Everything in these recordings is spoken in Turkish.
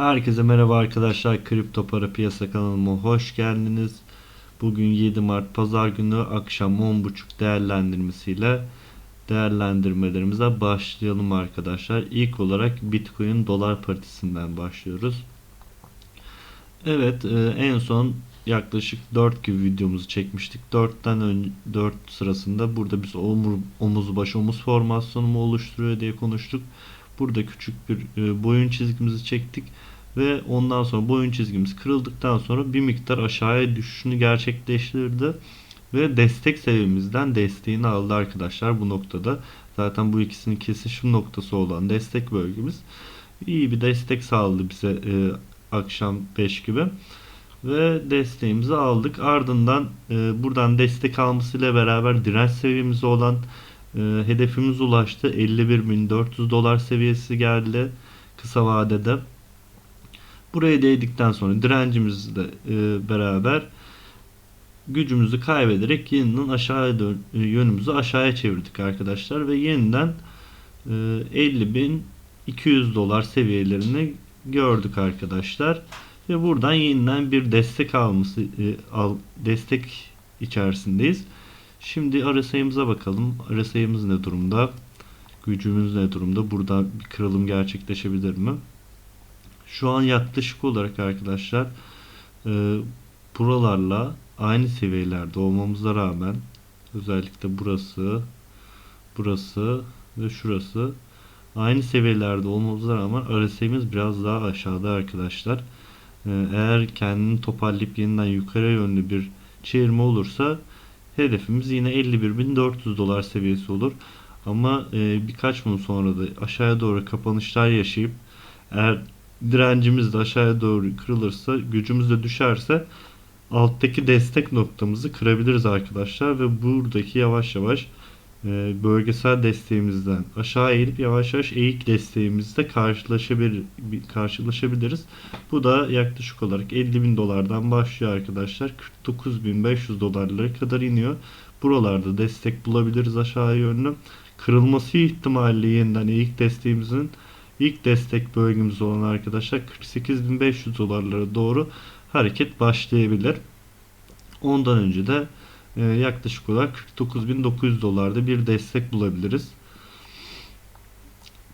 Herkese merhaba arkadaşlar. Kripto para piyasa kanalıma hoş geldiniz. Bugün 7 Mart Pazar günü akşam 10.30 değerlendirmesiyle değerlendirmelerimize başlayalım arkadaşlar. İlk olarak Bitcoin dolar paritesinden başlıyoruz. Evet e, en son yaklaşık 4 gibi videomuzu çekmiştik. 4'ten önce 4 sırasında burada biz omur, omuz baş omuz formasyonu mu oluşturuyor diye konuştuk. Burada küçük bir e, boyun çizgimizi çektik ve ondan sonra boyun çizgimiz kırıldıktan sonra bir miktar aşağıya düşüşünü gerçekleştirdi ve destek seviyemizden desteğini aldı arkadaşlar bu noktada. Zaten bu ikisinin kesişim noktası olan destek bölgemiz iyi bir destek sağladı bize e, akşam 5 gibi ve desteğimizi aldık. Ardından e, buradan destek almasıyla beraber direnç seviyemiz olan e, hedefimiz ulaştı. 51.400 dolar seviyesi geldi kısa vadede. Buraya değdikten sonra direncimizle e, beraber gücümüzü kaybederek yeniden aşağıya dön, e, yönümüzü aşağıya çevirdik arkadaşlar ve yeniden e, 50.200 dolar seviyelerini gördük arkadaşlar ve buradan yeniden bir destek alması e, al, destek içerisindeyiz. Şimdi sayımıza bakalım. Sayımız ne durumda? Gücümüz ne durumda? Burada bir kırılım gerçekleşebilir mi? Şu an yaklaşık olarak arkadaşlar e, buralarla aynı seviyelerde olmamıza rağmen özellikle burası burası ve şurası aynı seviyelerde olmamıza rağmen RSI'miz biraz daha aşağıda arkadaşlar. E, eğer kendini toparlayıp yeniden yukarı yönlü bir çevirme olursa hedefimiz yine 51.400 dolar seviyesi olur. Ama e, birkaç gün sonra da aşağıya doğru kapanışlar yaşayıp eğer direncimiz de aşağıya doğru kırılırsa, gücümüz de düşerse alttaki destek noktamızı kırabiliriz arkadaşlar ve buradaki yavaş yavaş e, bölgesel desteğimizden aşağı eğilip yavaş yavaş eğik desteğimizde karşılaşabilir, karşılaşabiliriz. Bu da yaklaşık olarak 50 bin dolardan başlıyor arkadaşlar. 49.500 dolarlara kadar iniyor. Buralarda destek bulabiliriz aşağı yönlü. Kırılması ihtimali yeniden eğik desteğimizin ilk destek bölgemiz olan arkadaşlar 48.500 dolarlara doğru hareket başlayabilir. Ondan önce de e, yaklaşık olarak 49.900 dolarda bir destek bulabiliriz.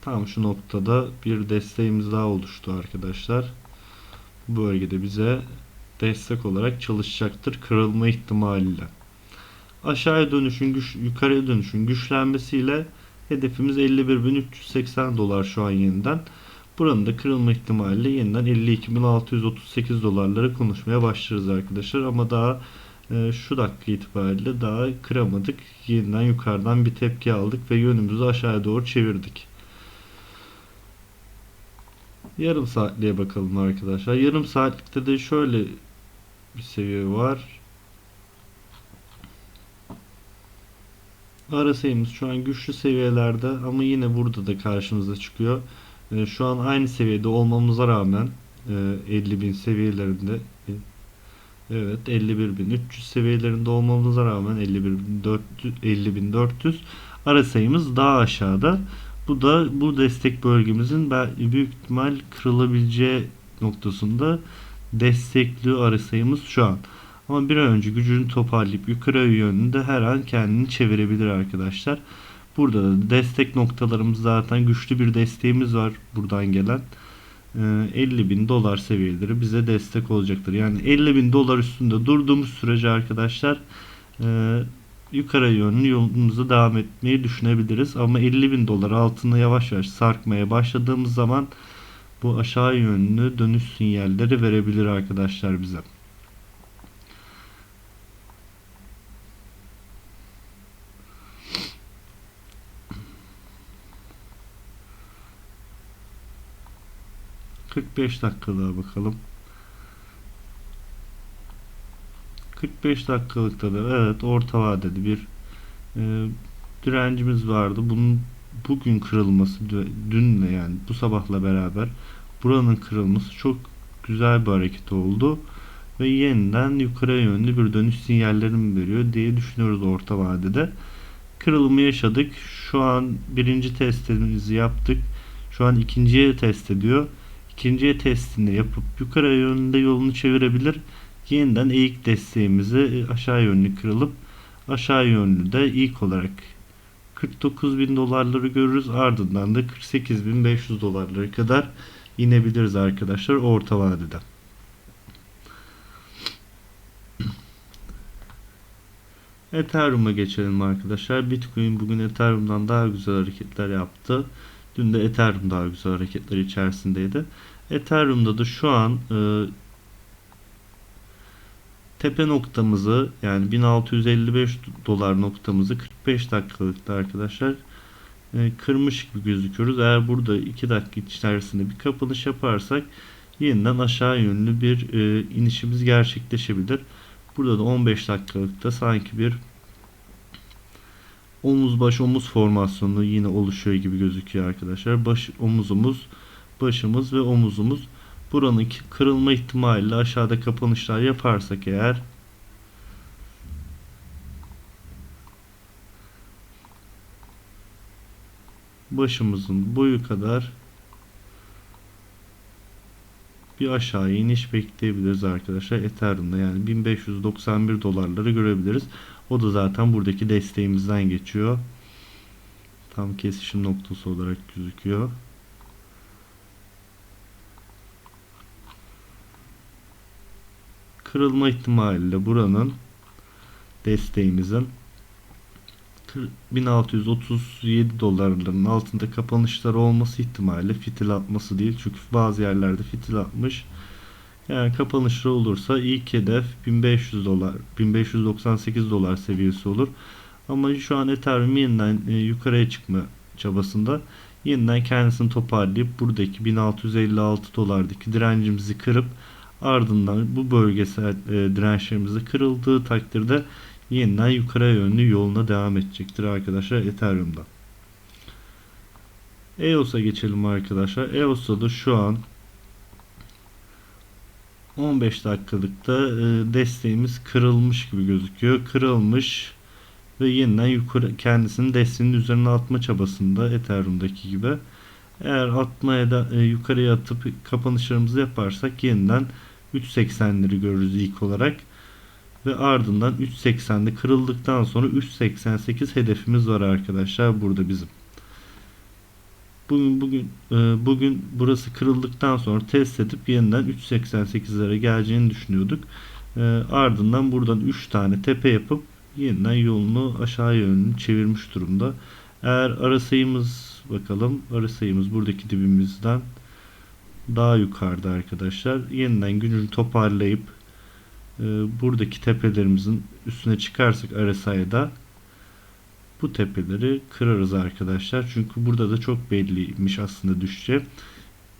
Tam şu noktada bir desteğimiz daha oluştu arkadaşlar. Bu bölgede bize destek olarak çalışacaktır kırılma ihtimaliyle. Aşağıya dönüşün güç, yukarıya dönüşün güçlenmesiyle hedefimiz 51.380 dolar şu an yeniden. Buranın da kırılma ihtimaliyle yeniden 52.638 dolarlara konuşmaya başlarız arkadaşlar. Ama daha e, şu dakika itibariyle daha kıramadık. Yeniden yukarıdan bir tepki aldık ve yönümüzü aşağıya doğru çevirdik. Yarım saatliğe bakalım arkadaşlar. Yarım saatlikte de şöyle bir seviye var. Sayımız şu an güçlü seviyelerde ama yine burada da karşımıza çıkıyor. E, şu an aynı seviyede olmamıza rağmen e, 50.000 seviyelerinde e, evet 51.300 seviyelerinde olmamıza rağmen 51.400 50.400 ara sayımız daha aşağıda. Bu da bu destek bölgemizin büyük ihtimal kırılabileceği noktasında destekliyor ara sayımız şu an. Ama bir an önce gücünü toparlayıp yukarı yönünde her an kendini çevirebilir arkadaşlar. Burada da destek noktalarımız zaten güçlü bir desteğimiz var buradan gelen. 50 ee, bin dolar seviyeleri bize destek olacaktır. Yani 50 bin dolar üstünde durduğumuz sürece arkadaşlar e, yukarı yönlü yolumuza devam etmeyi düşünebiliriz. Ama 50 bin dolar altında yavaş yavaş sarkmaya başladığımız zaman bu aşağı yönlü dönüş sinyalleri verebilir arkadaşlar bize. ...45 dakika daha bakalım. 45 dakikalıkta da evet orta vadede bir e, direncimiz vardı. Bunun bugün kırılması dünle yani bu sabahla beraber buranın kırılması çok güzel bir hareket oldu ve yeniden yukarı yönlü bir dönüş sinyallerini veriyor diye düşünüyoruz orta vadede. Kırılımı yaşadık. Şu an birinci testimizi yaptık. Şu an ikinciye test ediyor. İkinciye testini yapıp yukarı yönünde yolunu çevirebilir. Yeniden eğik desteğimizi e, aşağı yönlü kırılıp aşağı yönlü de ilk olarak 49 bin dolarları görürüz. Ardından da 48.500 dolarlara kadar inebiliriz arkadaşlar orta vadede. Ethereum'a geçelim arkadaşlar. Bitcoin bugün Ethereum'dan daha güzel hareketler yaptı. Dün de Ethereum daha güzel hareketler içerisindeydi. Ethereum'da da şu an e, tepe noktamızı yani 1655 dolar noktamızı 45 dakikalıkta arkadaşlar e, kırmış gibi gözüküyoruz. Eğer burada 2 dakika içerisinde bir kapanış yaparsak yeniden aşağı yönlü bir e, inişimiz gerçekleşebilir. Burada da 15 dakikalıkta sanki bir omuz baş omuz formasyonu yine oluşuyor gibi gözüküyor arkadaşlar. Baş omuzumuz, başımız ve omuzumuz buranın kırılma ihtimaliyle aşağıda kapanışlar yaparsak eğer başımızın boyu kadar bir aşağı iniş bekleyebiliriz arkadaşlar. Ethereum'da yani 1591 dolarları görebiliriz. O da zaten buradaki desteğimizden geçiyor. Tam kesişim noktası olarak gözüküyor. Kırılma ihtimaliyle buranın desteğimizin 1637 dolarların altında kapanışlar olması ihtimali fitil atması değil. Çünkü bazı yerlerde fitil atmış. Yani kapanışlar olursa ilk hedef 1500 dolar, 1598 dolar seviyesi olur. Ama şu an Ethereum yeniden e, yukarıya çıkma çabasında yeniden kendisini toparlayıp buradaki 1656 dolardaki direncimizi kırıp ardından bu bölgesel e, dirençlerimizi kırıldığı takdirde yeniden yukarı yönlü yoluna devam edecektir arkadaşlar Ethereum'da. EOS'a geçelim arkadaşlar. EOS'ta da şu an 15 dakikalıkta e, desteğimiz kırılmış gibi gözüküyor. Kırılmış ve yeniden yukarı kendisini desteğinin üzerine atma çabasında Ethereum'daki gibi. Eğer atmaya da e, yukarıya atıp kapanışlarımızı yaparsak yeniden 3.80'leri görürüz ilk olarak ve ardından 3.80'de kırıldıktan sonra 3.88 hedefimiz var arkadaşlar burada bizim. Bugün bugün e, bugün burası kırıldıktan sonra test edip yeniden 3.88'lere geleceğini düşünüyorduk. E, ardından buradan 3 tane tepe yapıp yeniden yolunu aşağı yönlü çevirmiş durumda. Eğer ara sayımız bakalım ara sayımız buradaki dibimizden daha yukarıda arkadaşlar. Yeniden gününü toparlayıp buradaki tepelerimizin üstüne çıkarsak RSI'da bu tepeleri kırarız arkadaşlar. Çünkü burada da çok belliymiş aslında düşeceği.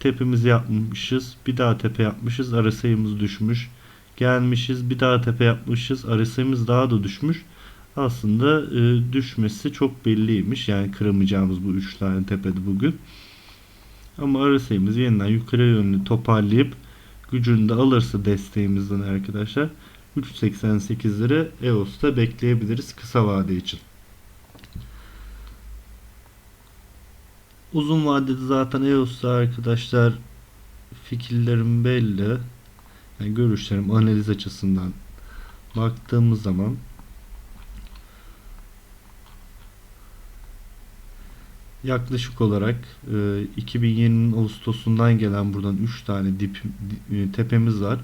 Tepemizi yapmışız. Bir daha tepe yapmışız. RSI'miz düşmüş. Gelmişiz. Bir daha tepe yapmışız. RSI'miz daha da düşmüş. Aslında e, düşmesi çok belliymiş. Yani kıramayacağımız bu 3 tane tepede bugün. Ama RSI'mizi yeniden yukarı yönlü toparlayıp gücünü de alırsa desteğimizden arkadaşlar 3.88'leri EOS'ta bekleyebiliriz kısa vade için. Uzun vadede zaten EOS'ta arkadaşlar fikirlerim belli. Yani görüşlerim analiz açısından baktığımız zaman yaklaşık olarak e, 2020'nin Ağustos'undan gelen buradan 3 tane dip, e, tepemiz var.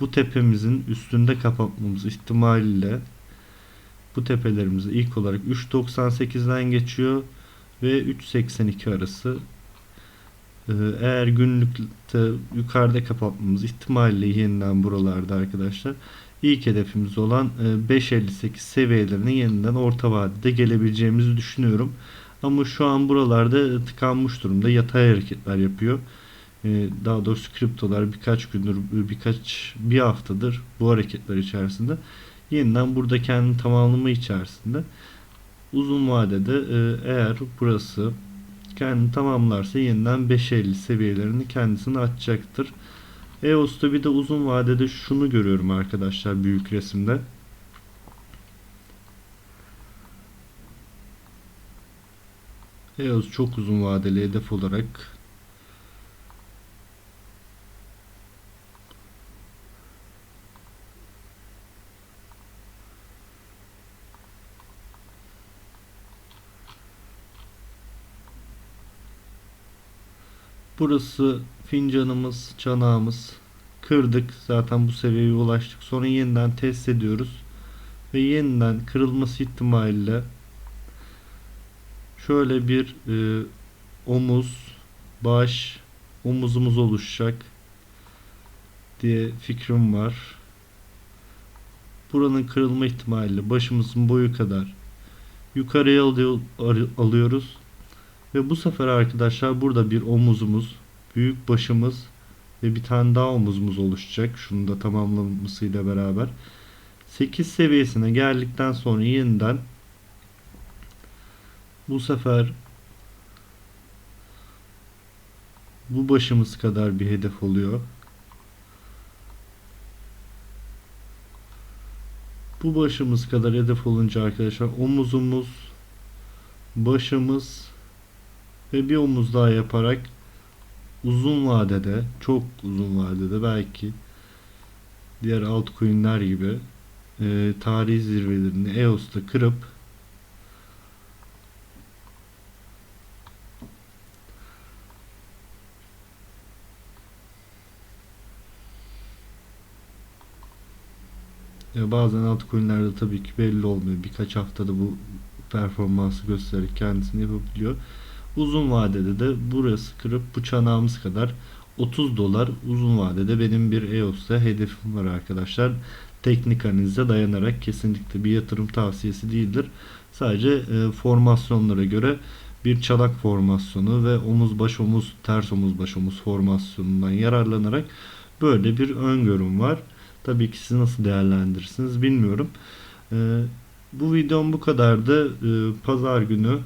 Bu tepemizin üstünde kapatmamız ihtimaliyle bu tepelerimiz ilk olarak 3.98'den geçiyor ve 3.82 arası e, eğer günlükte yukarıda kapatmamız ihtimaliyle yeniden buralarda arkadaşlar ilk hedefimiz olan 5.58 e, seviyelerine yeniden orta vadede gelebileceğimizi düşünüyorum. Ama şu an buralarda tıkanmış durumda. Yatay hareketler yapıyor. Ee, daha doğrusu kriptolar birkaç gündür, birkaç bir haftadır bu hareketler içerisinde. Yeniden burada kendini tamamlama içerisinde. Uzun vadede e, eğer burası kendini tamamlarsa yeniden 5.50 seviyelerini kendisini açacaktır. EOS'ta bir de uzun vadede şunu görüyorum arkadaşlar büyük resimde. EOS çok uzun vadeli hedef olarak Burası fincanımız, çanağımız. Kırdık. Zaten bu seviyeye ulaştık. Sonra yeniden test ediyoruz. Ve yeniden kırılması ihtimaliyle şöyle bir e, omuz, baş, omuzumuz oluşacak diye fikrim var. Buranın kırılma ihtimaliyle başımızın boyu kadar yukarıya alıyor, alıyoruz. Ve bu sefer arkadaşlar burada bir omuzumuz, büyük başımız ve bir tane daha omuzumuz oluşacak. Şunu da tamamlamasıyla beraber. 8 seviyesine geldikten sonra yeniden bu sefer bu başımız kadar bir hedef oluyor. Bu başımız kadar hedef olunca arkadaşlar omuzumuz, başımız ve bir omuz daha yaparak uzun vadede, çok uzun vadede belki diğer altcoin'ler gibi e, tarihi zirvelerini EOS'ta kırıp Ya bazen altcoin'lerde tabii ki belli olmuyor. Birkaç haftada bu performansı göstererek kendisini yapabiliyor. Uzun vadede de burası kırıp bu çanağımız kadar 30 dolar uzun vadede benim bir EOS'ta hedefim var arkadaşlar. Teknik analize dayanarak kesinlikle bir yatırım tavsiyesi değildir. Sadece e, formasyonlara göre bir çanak formasyonu ve omuz baş omuz ters omuz baş omuz formasyonundan yararlanarak böyle bir öngörüm var. Tabii ki siz nasıl değerlendirirsiniz bilmiyorum. Ee, bu videom bu kadardı. Ee, pazar günü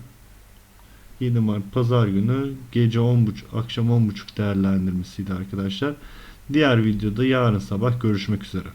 7 Mart Pazar günü gece 10.30 akşam 10.30 değerlendirmesiydi arkadaşlar. Diğer videoda yarın sabah görüşmek üzere.